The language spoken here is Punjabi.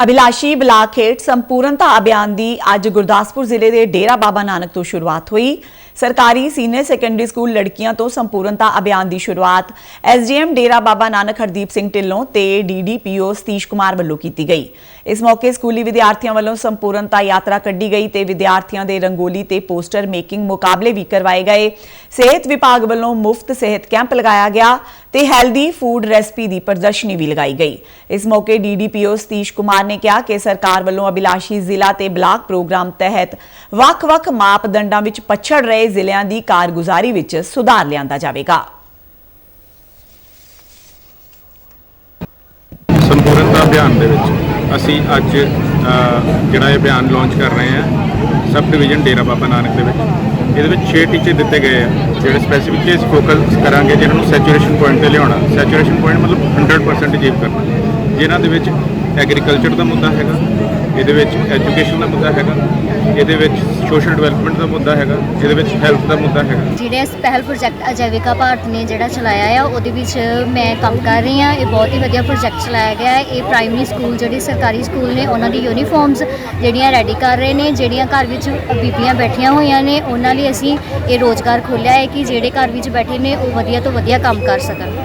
ਅਭਿਲਾਸ਼ੀ ਬਲਾਕ ਖੇਡ ਸੰਪੂਰਨਤਾ ਅਭਿਆਨ ਦੀ ਅੱਜ ਗੁਰਦਾਸਪੁਰ ਜ਼ਿਲ੍ਹੇ ਦੇ ਡੇਰਾ ਬਾਬਾ ਨਾਨਕ ਤੋਂ ਸ਼ੁਰੂਆਤ ਹੋਈ। ਸਰਕਾਰੀ ਸੀਨੀਅਰ ਸੈਕੰਡਰੀ ਸਕੂਲ ਲੜਕੀਆਂ ਤੋਂ ਸੰਪੂਰਨਤਾ ਅਭਿਆਨ ਦੀ ਸ਼ੁਰੂਆਤ ਐਸਡੀਐਮ ਡੇਰਾ ਬਾਬਾ ਨਾਨਕ ਹਰਦੀਪ ਸਿੰਘ ਢਿੱਲੋਂ ਤੇ ਡੀਡੀਪੀਓ ਸਤੀਸ਼ ਕੁਮਾਰ ਵੱਲੋਂ ਕੀਤੀ ਗਈ। ਇਸ ਮੌਕੇ ਸਕੂਲੀ ਵਿਦਿਆਰਥੀਆਂ ਵੱਲੋਂ ਸੰਪੂਰਨਤਾ ਯਾਤਰਾ ਕੱਢੀ ਗਈ ਤੇ ਵਿਦਿਆਰਥੀਆਂ ਦੇ ਰੰਗੋਲੀ ਤੇ ਪੋਸਟਰ ਮੇਕਿੰਗ ਮੁਕਾਬਲੇ ਵੀ ਕਰਵਾਏ ਗਏ। ਸਿਹਤ ਵਿਭਾਗ ਵੱਲੋਂ ਮੁਫਤ ਸਿਹਤ ਕੈਂਪ ਲਗਾਇਆ ਗਿਆ ਤੇ ਹੈਲਦੀ ਫੂਡ ਰੈਸਪੀ ਦੀ ਪ੍ਰਦਰਸ਼ਨੀ ਵੀ ਲਗਾਈ ਗਈ। ਇਸ ਮੌਕੇ ਡੀਡੀਪੀਓ ਸਤੀਸ਼ ਕੁਮਾਰ ਨੇ ਕਿਹਾ ਕਿ ਸਰਕਾਰ ਵੱਲੋਂ ਅਭਿਲਾਸ਼ੀ ਜ਼ਿਲ੍ਹਾ ਤੇ ਬਲਾਕ ਪ੍ਰੋਗਰਾਮ ਤਹਿਤ ਵੱਖ-ਵੱਖ ਮਾਪਦੰਡਾਂ ਵਿੱਚ ਪਛੜ ਰਹੇ ਜ਼ਿਲ੍ਹਿਆਂ ਦੀ ਕਾਰਗੁਜ਼ਾਰੀ ਵਿੱਚ ਸੁਧਾਰ ਲਿਆਂਦਾ ਜਾਵੇਗਾ। ਸੰਪੂਰਨਤਾ ਅਭਿਆਨ ਦੇ ਵਿੱਚ ਅਸੀਂ ਅੱਜ ਜਿਹੜਾ ਇਹ ਅਭਿਆਨ ਲਾਂਚ ਕਰ ਰਹੇ ਹਾਂ ਸਬ ਡਿਵੀਜ਼ਨ ਡੇਰਾ ਬਾਬਾ ਨਾਨਕ ਦੇ ਵਿੱਚ। ਇਹਦੇ ਵਿੱਚ 6 ਟੀਚੇ ਦਿੱਤੇ ਗਏ ਆ, ਜਿਹੜੇ ਸਪੈਸੀਫਿਕਲੀ ਅਸੀਂ ਫੋਕਸ ਕਰਾਂਗੇ, ਜਿਹਨਾਂ ਨੂੰ ਸੈਚੂਰੇਸ਼ਨ ਪੁਆਇੰਟ ਤੇ ਲਿਆਉਣਾ। ਸੈਚੂਰੇਸ਼ਨ ਪੁਆਇੰਟ ਮਤਲਬ 100% ਅਚੀਵ ਕਰਨਾ। ਜਿਨ੍ਹਾਂ ਦੇ ਵਿੱਚ ਐਗਰੀਕਲਚਰ ਦਾ ਮੁੱਦਾ ਹੈਗਾ ਇਹਦੇ ਵਿੱਚ ਐਜੂਕੇਸ਼ਨ ਦਾ ਮੁੱਦਾ ਹੈਗਾ, ਇਹਦੇ ਵਿੱਚ ਸੋਸ਼ਲ ਡਿਵੈਲਪਮੈਂਟ ਦਾ ਮੁੱਦਾ ਹੈਗਾ, ਇਹਦੇ ਵਿੱਚ ਹੈਲਥ ਦਾ ਮੁੱਦਾ ਹੈਗਾ। ਜਿਹੜੇ ਇਸ ਪਹਿਲ ਪ੍ਰੋਜੈਕਟ ਅਜੈਵਿਕਾ ਭਾਰਤ ਨੇ ਜਿਹੜਾ ਚਲਾਇਆ ਆ, ਉਹਦੇ ਵਿੱਚ ਮੈਂ ਕੰਮ ਕਰ ਰਹੀ ਹਾਂ, ਇਹ ਬਹੁਤ ਹੀ ਵਧੀਆ ਪ੍ਰੋਜੈਕਟ ਚਲਾਇਆ ਗਿਆ ਹੈ। ਇਹ ਪ੍ਰਾਇਮਰੀ ਸਕੂਲ ਜਿਹੜੇ ਸਰਕਾਰੀ ਸਕੂਲ ਨੇ, ਉਹਨਾਂ ਦੀ ਯੂਨੀਫਾਰਮਸ ਜਿਹੜੀਆਂ ਰੈਡੀ ਕਰ ਰਹੇ ਨੇ, ਜਿਹੜੀਆਂ ਘਰ ਵਿੱਚ ਬੀਬੀਆਂ ਬੈਠੀਆਂ ਹੋਈਆਂ ਨੇ, ਉਹਨਾਂ ਲਈ ਅਸੀਂ ਇਹ ਰੋਜ਼ਗਾਰ ਖੋਲ੍ਹਿਆ ਹੈ ਕਿ ਜਿਹੜੇ ਘਰ ਵਿੱਚ ਬੈਠੇ ਨੇ, ਉਹ ਵਧੀਆ ਤੋਂ ਵਧੀਆ ਕੰਮ ਕਰ ਸਕਣ।